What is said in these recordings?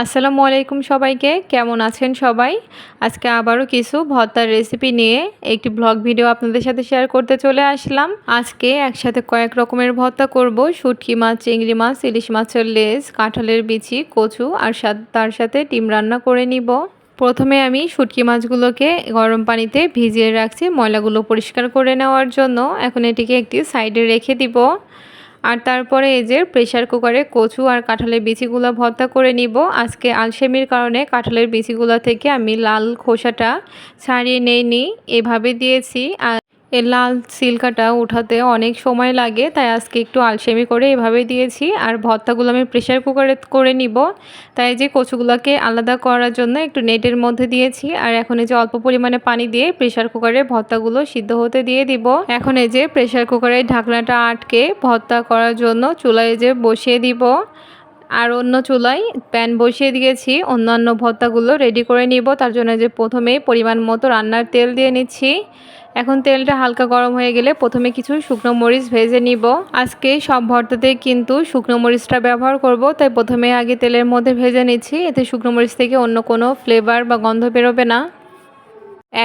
আসসালামু আলাইকুম সবাইকে, কেমন আছেন সবাই? আজকে আবারও কিছু ভর্তার রেসিপি নিয়ে একটি ব্লগ ভিডিও আপনাদের সাথে শেয়ার করতে চলে আসলাম। আজকে একসাথে কয়েক রকমের ভর্তা করব, শুটকি মাছ, চিংড়ি মাছ, ইলিশ মাছের লেজ, কাঁঠালের বিচি, কচু আর তার সাথে ডিম রান্না করে নিব। প্রথমে আমি শুটকি মাছগুলোকে গরম পানিতে ভিজিয়ে রাখছি ময়লাগুলো পরিষ্কার করে নেওয়ার জন্য। এখন এটিকে একটি সাইডে রেখে দিব। আর তারপরে এই যে প্রেশার কুকারে কচু আর কাঁঠালের বিচিগুলো ভর্তা করে নিব। আজকে আলসেমির কারণে কাঁঠালের বিচিগুলো থেকে আমি লাল খোসাটা ছাড়িয়ে নেইনি। এভাবে দিয়েছি। আর এই লাল সিল্কাটা উঠাতে অনেক সময় লাগে, তাই আজকে একটু আলসেমি করে এভাবে দিয়েছি। আর ভর্তাগুলো আমি প্রেশার কুকারে করে নিব। তাই যে কচুগুলোকে আলাদা করার জন্য একটু নেটের মধ্যে দিয়েছি। আর এখন এই যে অল্প পরিমাণে পানি দিয়ে প্রেশার কুকারে ভর্তাগুলো সিদ্ধ হতে দিয়ে দিব। এখন এই যে প্রেশার কুকারের ঢাকনাটা আটকে ভর্তা করার জন্য চুলায় যে বসিয়ে দিব। আর অন্য চুলায় প্যান বসিয়ে দিয়েছি। অন্যান্য ভর্তাগুলো রেডি করে নিব। তার জন্য যে প্রথমেই পরিমাণ মতো রান্নার তেল দিয়ে নিচ্ছি। এখন তেলটা হালকা গরম হয়ে গেলে প্রথমে কিছু শুকনো মরিচ ভেজে নিব। আজকে সব ভর্তাতে কিন্তু শুকনো মরিচটা ব্যবহার করব, তাই প্রথমে আগে তেলের মধ্যে ভেজে নিচ্ছি। এতে শুকনো মরিচ থেকে অন্য কোনো ফ্লেভার বা গন্ধ বেরোবে না।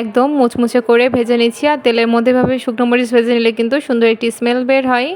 একদম মুচমুচে করে ভেজে নিচ্ছি, আর তেলের মধ্যে ভাবে শুকনো মরিচ ভেজে নিলে কিন্তু সুন্দর একটি স্মেল বের হয়।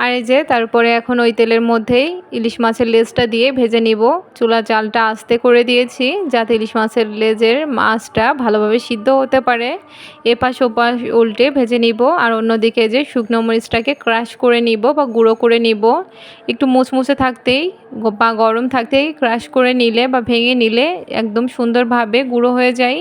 আর এই যে তারপরে এখন ওই তেলের মধ্যেই ইলিশ মাছের লেজটা দিয়ে ভেজে নিব। চুলা জালটা আস্তে করে দিয়েছি যাতে ইলিশ মাছের লেজের মাছটা ভালোভাবে সিদ্ধ হতে পারে। এপাশ ওপাশ উল্টে ভেজে নিব আর অন্যদিকে যে শুকনো মরিচটাকে ক্রাশ করে নিব বা গুঁড়ো করে নিব। একটু মুচমুচে থাকতেই বা গরম থাকতেই ক্রাশ করে নিলে বা ভেঙে নিলে একদম সুন্দরভাবে গুঁড়ো হয়ে যায়।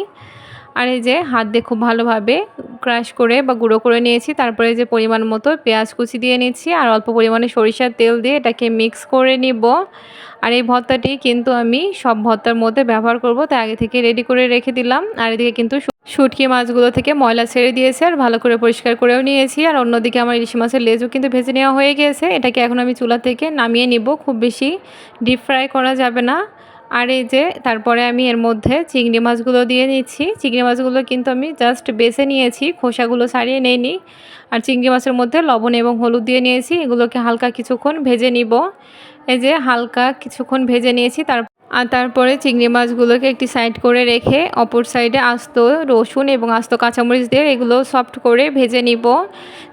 আর এই যে হাত দিয়ে খুব ভালোভাবে ক্রাশ করে বা গুঁড়ো করে নিয়েছি। তারপরে যে পরিমাণ মতো পেঁয়াজ কুচি দিয়ে নিচ্ছি আর অল্প পরিমাণে সরিষার তেল দিয়ে এটাকে মিক্স করে নিব। আর এই ভর্তাটি কিন্তু আমি সব ভর্তার মধ্যে ব্যবহার করব, তাই আগে থেকে রেডি করে রেখে দিলাম। আর এদিকে কিন্তু শুটকি মাছগুলো থেকে ময়লা ছেড়ে দিয়েছে আর ভালো করে পরিষ্কার করেও নিয়েছি। আর অন্যদিকে আমার ইলিশ মাছের লেজও কিন্তু ভেজে নেওয়া হয়ে গিয়েছে এটাকে এখন আমি চুলা থেকে নামিয়ে নিব। খুব বেশি ডিপ ফ্রাই করা যাবে না। আর এই যে তারপরে আমি এর মধ্যে চিংড়ি মাছগুলো দিয়ে নিচ্ছি। চিংড়ি মাছগুলো কিন্তু আমি জাস্ট বেছে নিয়েছি, খোসাগুলো ছাড়িয়ে নেইনি। আর চিংড়ি মাছের মধ্যে লবণ এবং হলুদ দিয়ে নিয়েছি। এগুলোকে হালকা কিছুক্ষণ ভেজে নিব। এই যে হালকা কিছুক্ষণ ভেজে নিয়েছি, তার আর তারপরে চিংড়ি মাছগুলোকে একটি সাইড করে রেখে অপর সাইডে আস্ত রসুন এবং আস্ত কাঁচামরিচ দিয়ে এগুলো সফট করে ভেজে নিব।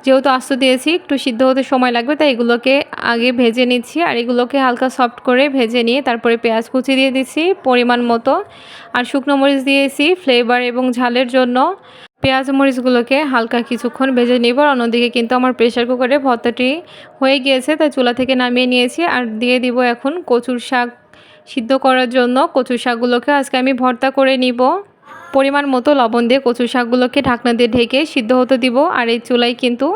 যেহেতু আস্ত দিয়েছি, একটু সিদ্ধ হতে সময় লাগবে, তাই এগুলোকে আগে ভেজে নিচ্ছি আর এগুলোকে হালকা সফট করে ভেজে নিয়ে তারপরে পেঁয়াজ কুচি দিয়ে দিচ্ছি পরিমাণ মতো। আর শুকনো মরিচ দিয়েছি ফ্লেভার এবং ঝালের জন্য। পেঁয়াজ মরিচগুলোকে হালকা কিছুক্ষণ ভেজে নিব আর অন্যদিকে কিন্তু আমার প্রেশার কুকারে ভর্তাটি হয়ে গিয়েছে, তাই চুলা থেকে নামিয়ে নিয়েছি। আর দিয়ে দিব এখন কচুর শাক সিদ্ধ করার জন্য কচু শাকগুলোকে আজকে আমি ভর্তা করে নিব। পরিমাণ মতো লবণ দিয়ে কচু শাকগুলোকে ঢাকনা দিয়ে ঢেকে সিদ্ধ হতে দিব। আর এই চুলাই কিন্তু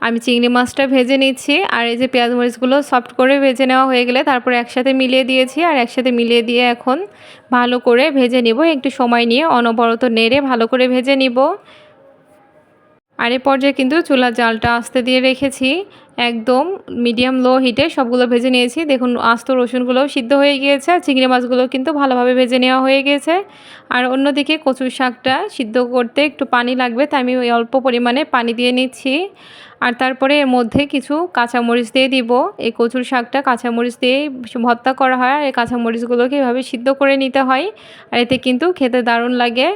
আমি চিংড়ি মাছটা ভেজে নিচ্ছি। আর এই যে পেঁয়াজ মরিচগুলো সফট করে ভেজে নেওয়া হয়ে গেলে তারপরে একসাথে মিলিয়ে দিয়েছি। আর একসাথে মিলিয়ে দিয়ে এখন ভালো করে ভেজে নিব। একটু সময় নিয়ে অনবরত নেড়ে ভালো করে ভেজে নিব। আর এ পর্যায়ে কিন্তু চুলার জালটা আস্তে দিয়ে রেখেছি। একদম মিডিয়াম লো হিটে সবগুলো ভেজে নিয়েছি। দেখুন, আস্ত রসুনগুলোও সিদ্ধ হয়ে গিয়েছে, আর চিংড়ি মাছগুলো কিন্তু ভালোভাবে ভেজে নেওয়া হয়ে গিয়েছে আর অন্যদিকে কচুর শাকটা সিদ্ধ করতে একটু পানি লাগবে, তাই আমি ওই অল্প পরিমাণে পানি দিয়ে নিচ্ছি। আর তারপরে এর মধ্যে কিছু কাঁচামরিচ দিয়ে দিব। এই কচুর শাকটা কাঁচামরিচ দিয়েই ভর্তা করা হয়, আর এই কাঁচামরিচগুলোকে এভাবে সিদ্ধ করে নিতে হয়। আর এতে কিন্তু খেতে দারুণ লাগে।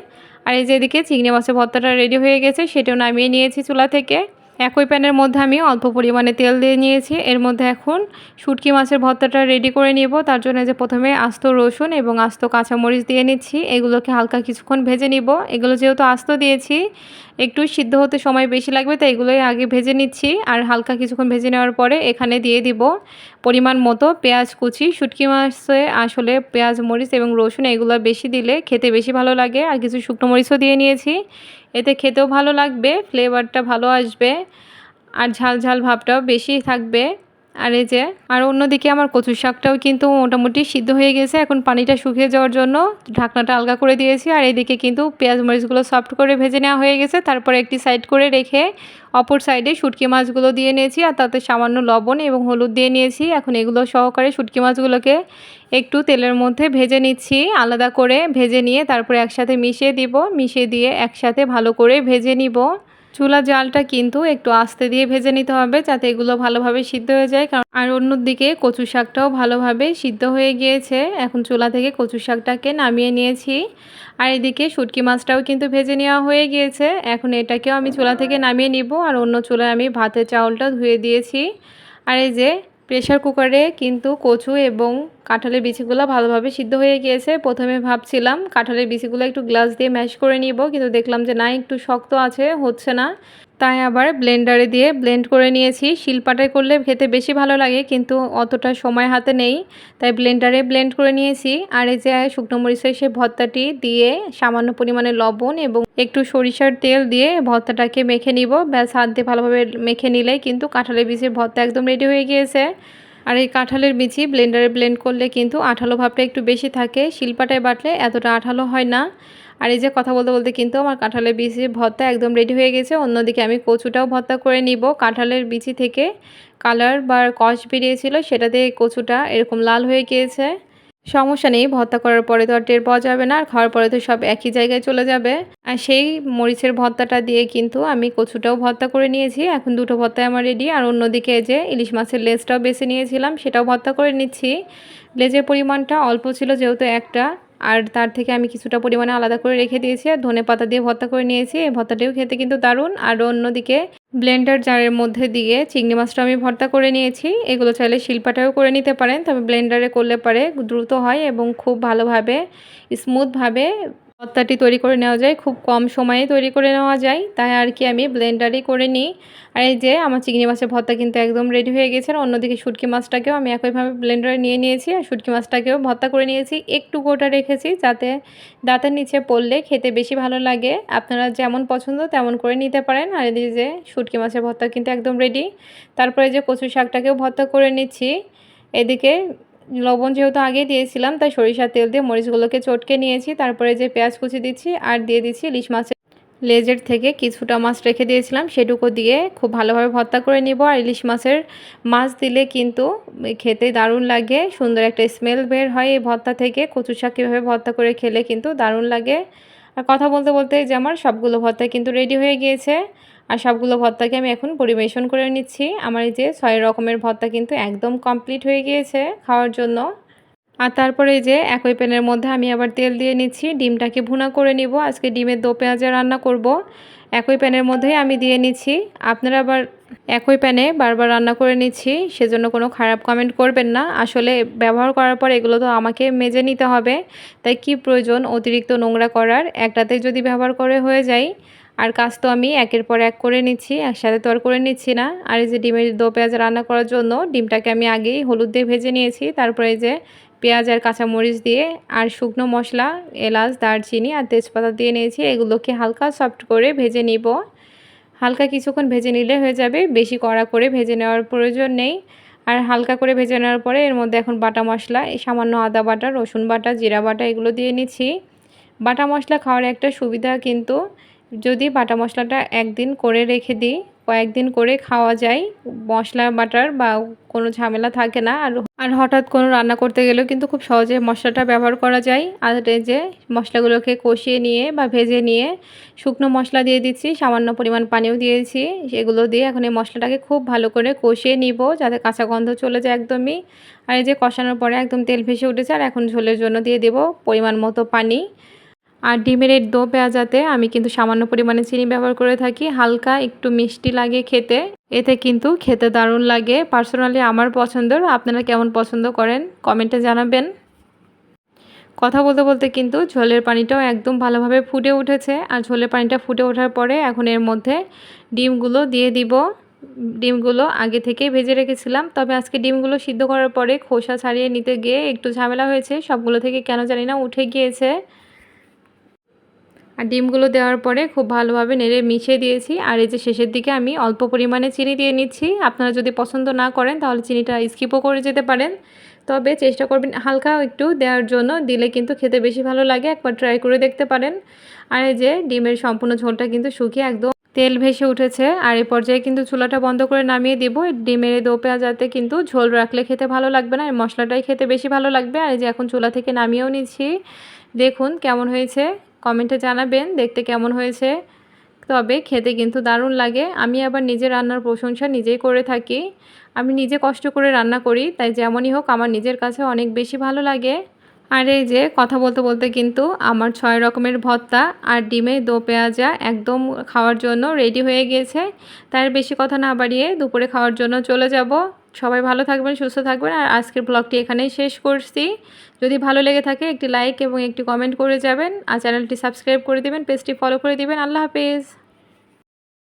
আর এই যেদিকে চিংড়ি মাছের ভর্তাটা রেডি হয়ে গেছে, সেটাও নামিয়ে নিয়েছি চুলা থেকে। একই প্যানের মধ্যে আমি অল্প পরিমাণে তেল দিয়ে নিয়েছি। এর মধ্যে এখন শুটকি মাছের ভর্তাটা রেডি করে নিব। তার জন্য যে প্রথমে আস্ত রসুন এবং আস্ত কাঁচামরিচ দিয়ে নিচ্ছি। এগুলোকে হালকা কিছুক্ষণ ভেজে নিব। এগুলো যেহেতু আস্ত দিয়েছি একটু সিদ্ধ হতে সময় বেশি লাগবে, তাই এগুলোই আগে ভেজে নিচ্ছি। আর হালকা কিছুক্ষণ ভেজে নেওয়ার পরে এখানে দিয়ে দিব পরিমাণ মতো পেঁয়াজ কুচি। শুটকি মাছে আসলে পেঁয়াজ, মরিচ এবং রসুন এগুলো বেশি দিলে খেতে বেশি ভালো লাগে। আর কিছু শুকনো মরিচও দিয়ে নিয়েছি। এতে খেতেও ভালো লাগবে ফ্লেভারটা ভালো আসবে। আর ঝাল ঝাল ভাবটাও বেশি থাকবে। আর এই যে, আর অন্যদিকে আমার কচু শাকটাও কিন্তু মোটামুটি সিদ্ধ হয়ে গেছে। এখন পানিটা শুকিয়ে যাওয়ার জন্য ঢাকনাটা আলগা করে দিয়েছি। আর এইদিকে কিন্তু পেঁয়াজ মরিচগুলো সফট করে ভেজে নেওয়া হয়ে গেছে। তারপরে একটি সাইড করে রেখে অপর সাইডে শুটকি মাছগুলো দিয়ে নিয়েছি। আর তাতে সামান্য লবণ এবং হলুদ দিয়ে নিয়েছি। এখন এগুলো সহকারে শুটকি মাছগুলোকে একটু তেলের মধ্যে ভেজে নিচ্ছি। আলাদা করে ভেজে নিয়ে তারপরে একসাথে মিশিয়ে দিব। মিশিয়ে দিয়ে একসাথে ভালো করে ভেজে নিব। চুলা জালটা কিন্তু একটু আস্তে দিয়ে ভেজে নিতে হবে যাতে এগুলো ভালোভাবে সিদ্ধ হয়ে যায়। কারণ আর অন্যদিকে কচু শাকটাও ভালোভাবে সিদ্ধ হয়ে গিয়েছে। এখন চুলা থেকে কচু শাকটাকে নামিয়ে নিয়েছি। আর এদিকে শুটকি মাছটাও কিন্তু ভেজে নেওয়া হয়ে গিয়েছে। এখন এটাকেও আমি চুলা থেকে নামিয়ে নিব। আর অন্য চুলায় আমি ভাতের চাউলটা ধুয়ে দিয়েছি। আর এই যে প্রেশার কুকারে কিন্তু কচু এবং কাঁঠালের বিচিগুলো ভালোভাবে সিদ্ধ হয়ে গিয়েছে। প্রথমে ভাবছিলাম কাঁঠালের বিচিগুলো একটু গ্লাস দিয়ে ম্যাশ করে নিব, কিন্তু দেখলাম যে না, একটু শক্ত আছে, হচ্ছে না। তাই আবার ব্লেন্ডারে দিয়ে ব্লেন্ড করে নিয়েছি। শিলপাটায় করলে খেতে বেশি ভালো লাগে, কিন্তু অতটা সময় হাতে নেই। তাই ব্লেন্ডারে ব্লেন্ড করে নিয়েছি। আর এই যে শুকনো মরিচের সে ভর্তাটি দিয়ে সামান্য পরিমাণে লবণ এবং একটু সরিষার তেল দিয়ে ভর্তাটাকে মেখে নিব। ব্যাস, হাত দিয়ে ভালোভাবে মেখে নিলে কিন্তু কাঁঠালের বীজের ভর্তা একদম রেডি হয়ে গিয়েছে। আর এই কাঁঠালের বিচি ব্লেন্ডারে ব্লেন্ড করলে কিন্তু আঠালো ভাবটা একটু বেশি থাকে। শিল্পাটায় বাটলে এতটা আঠালো হয় না। আর এই যে কথা বলতে বলতে কিন্তু আমার কাঁঠালের বিচি ভর্তা একদম রেডি হয়ে গেছে। অন্যদিকে আমি কচুটাও ভর্তা করে নিব। কাঁঠালের বিচি থেকে কালার বা কষ বেরিয়েছিল সেটাতে কচুটা এরকম লাল হয়ে গিয়েছে। সমস্যা নেই ভর্তা করার পরে তো আর টের পাওয়া যাবে না, আর খাওয়ার পরে তো সব একই জায়গায় চলে যাবে। আর সেই মরিচের ভর্তাটা দিয়ে কিন্তু আমি কচুটাও ভর্তা করে নিয়েছি, এখন দুটো ভর্তায় আমার রেডি আর অন্যদিকে যে ইলিশ মাছের লেজটাও বেছে নিয়েছিলাম, সেটাও ভর্তা করে নিচ্ছি। লেজের পরিমাণটা অল্প ছিল যেহেতু একটা, আর তার থেকে আমি কিছুটা পরিমাণে আলাদা করে রেখে দিয়েছি, আর ধনে পাতা দিয়ে ভর্তা করে নিয়েছি, এই ভর্তাটাও খেতে কিন্তু দারুণ। আর অন্যদিকে ব্লেন্ডার জারের মধ্যে দিয়ে চিংড়ি মাছটা আমি ভর্তা করে নিয়েছি। এগুলো চাইলে শিল্পাটাও করে নিতে পারেন, তবে ব্লেন্ডারে করলে পারে, দ্রুত হয় এবং খুব ভালোভাবে, স্মুথভাবে ভর্তাটি তৈরি করে নেওয়া যায়, খুব কম সময়ে তৈরি করে নেওয়া যায়, তাই আর কি আমি ব্লেন্ডারই করে নিই। আর এই যে আমার চিংড়ি মাছের ভর্তা কিন্তু একদম রেডি হয়ে গেছে, আর অন্যদিকে শুটকি মাছটাকেও আমি একইভাবে ব্লেন্ডারে নিয়ে নিয়েছি, আর শুটকি মাছটাকেও ভর্তা করে নিয়েছি। একটু গোটা রেখেছি যাতে দাঁতের নিচে পড়লে খেতে বেশি ভালো লাগে। আপনারা যেমন পছন্দ তেমন করে নিতে পারেন। আর এই যে শুটকি মাছের ভর্তা কিন্তু একদম রেডি তারপরে যে কচু শাকটাকেও ভর্তা করে নিচ্ছি। এদিকে লবণ যেহেতু আগে দিয়েছিলাম, তাই সরিষার তেল দিয়ে মরিচগুলোকে চটকে নিয়েছি। তারপরে যে পেঁয়াজ কুচি দিচ্ছি আর দিয়ে দিচ্ছি ইলিশ মাছের লেজের থেকে কিছুটা মাছ রেখে দিয়েছিলাম। সেটুকু দিয়ে খুব ভালোভাবে ভর্তা করে নিব। আর ইলিশ মাছের মাছ দিলে কিন্তু খেতে দারুণ লাগে, সুন্দর একটা স্মেল বের হয় এই ভর্তা থেকে। কচু শাক কীভাবে ভর্তা করে খেলে কিন্তু দারুণ লাগে। আর কথা বলতে বলতে যে আমার সবগুলো ভর্তা কিন্তু রেডি হয়ে গিয়েছে। আর সবগুলো ভর্তাকে আমি এখন পরিবেশন করে নিচ্ছি। আমার এই যে ছয় রকমের ভর্তা কিন্তু একদম কমপ্লিট হয়ে গিয়েছে খাওয়ার জন্য। আর তারপরে যে একই প্যানের মধ্যে আমি আবার তেল দিয়ে নিচ্ছি। ডিমটাকে ভুনা করে নিব। আজকে ডিমের দো পেঁয়াজা রান্না করব। একই প্যানের মধ্যেই আমি দিয়ে নিচ্ছি। আপনারা আবার একই প্যানে বারবার রান্না করে নিচ্ছি। সেজন্য কোনো খারাপ কমেন্ট করবেন না। আসলে ব্যবহার করার পর এগুলো তো আমাকে মেজে নিতে হবে। তাই কি প্রয়োজন? অতিরিক্ত নোংরা করার। একটাতে যদি ব্যবহার করে হয়ে যায় আর কাজ তো আমি একের পর এক করে নিচ্ছি, একসাথে তো আর করে নিচ্ছি না। আর এই যে ডিমের দো পেঁয়াজ রান্না করার জন্য ডিমটাকে আমি আগেই হলুদ দিয়ে ভেজে নিয়েছি, তারপরে যে পেঁয়াজ আর কাঁচামরিচ দিয়ে আর শুকনো মশলা, এলাচ, দারচিনি আর তেজপাতা দিয়ে নিয়েছি, এগুলোকে হালকা সফট করে ভেজে নিব। হালকা কিছুক্ষণ ভেজে নিলে হয়ে যাবে, বেশি কড়া করে ভেজে নেওয়ার প্রয়োজন নেই। আর হালকা করে ভেজে নেওয়ার পরে এর মধ্যে এখন বাটা মশলা, এই সামান্য আদা বাটা, রসুন বাটা, জিরা বাটা এগুলো দিয়ে নিচ্ছি। বাটা মশলা খাওয়ার একটা সুবিধা কিন্তু যদি বাটা মশলাটা একদিন করে রেখে দিই, কয়েকদিন করে খাওয়া যায়, মশলা বাটার বা কোনো ঝামেলা থাকে না। আর আর হঠাৎ কোনো রান্না করতে গেলেও কিন্তু খুব সহজে মশলাটা ব্যবহার করা যায়। আর যে মশলাগুলোকে কষিয়ে নিয়ে বা ভেজে নিয়ে শুকনো মশলা দিয়ে দিচ্ছি, সামান্য পরিমাণ পানিও দিয়েছি। সেগুলো দিয়ে এখন এই মশলাটাকে খুব ভালো করে কষিয়ে নিব যাতে কাঁচা গন্ধ চলে যায় একদমই। আর এই যে কষানোর পরে একদম তেল ভেসে উঠেছে, আর এখন ঝোলের জন্য দিয়ে দেব পরিমাণ মতো পানি। আর ডিমের এই দো পেঁয়াজাতে আমি কিন্তু সামান্য পরিমাণে চিনি ব্যবহার করে থাকি। হালকা একটু মিষ্টি লাগে খেতে। এতে কিন্তু খেতে দারুণ লাগে। পার্সোনালি আমার পছন্দের। আপনারা কেমন পছন্দ করেন কমেন্টে জানাবেন। কথা বলতে বলতে কিন্তু ঝোলের পানিটাও একদম ভালোভাবে ফুটে উঠেছে। আর ঝোলের পানিটা ফুটে ওঠার পরে এখন এর মধ্যে ডিমগুলো দিয়ে দিব। ডিমগুলো আগে থেকে ভেজে রেখেছিলাম। তবে আজকে ডিমগুলো সিদ্ধ করার পরে খোসা ছাড়িয়ে নিতে গিয়ে একটু ঝামেলা হয়েছে। সবগুলো থেকে কেন জানি না উঠে গিয়েছে। আর ডিমগুলো দেওয়ার পরে খুব ভালোভাবে নেড়ে মিশিয়ে দিয়েছি। আর এই যে শেষের দিকে আমি অল্প পরিমাণে চিনি দিয়ে নিচ্ছি। আপনারা যদি পছন্দ না করেন তাহলে চিনিটা স্কিপও করে যেতে পারেন। তবে চেষ্টা করবেন হালকা একটু দেওয়ার জন্য। দিলে কিন্তু খেতে বেশি ভালো লাগে। একবার ট্রাই করে দেখতে পারেন। আর এই যে ডিমের সম্পূর্ণ ঝোলটা কিন্তু শুকিয়ে একদম তেল ভেসে উঠেছে। আর এই পর্যায়ে কিন্তু চুলাটা বন্ধ করে নামিয়ে দিব। ডিমের দো পেঁয়াজাতে কিন্তু ঝোল রাখলে খেতে ভালো লাগবে না। আর মশলাটাই খেতে বেশি ভালো লাগবে। আর এই যে এখন চুলা থেকে নামিয়েও নিচ্ছি। দেখুন কেমন হয়েছে। কমেন্টে জানাবেন, দেখতে কেমন হয়েছে। তবে খেতে কিন্তু দারুণ লাগে। আমি আবার নিজের রান্নার প্রশংসা নিজেই করে থাকি। আমি নিজে কষ্ট করে রান্না করি, তাই যেমনই হোক আমার নিজের কাছে অনেক বেশি ভালো লাগে। আর এই যে কথা বলতে বলতে কিন্তু আমার ছয় রকমের ভর্তা আর ডিমে দো পেঁয়াজা একদম খাওয়ার জন্য রেডি হয়ে গিয়েছে তার বেশি কথা না বাড়িয়ে দুপুরে খাওয়ার জন্য চলে যাব। সবাই ভালো থাকবেন, সুস্থ থাকবেন। আর আজকের ব্লগটি এখানেই শেষ করছি। যদি ভালো লেগে থাকে, একটি লাইক এবং একটি কমেন্ট করে যাবেন। আর চ্যানেলটি সাবস্ক্রাইব করে দেবেন পেজটি ফলো করে দেবেন। আল্লাহ হাফেজ।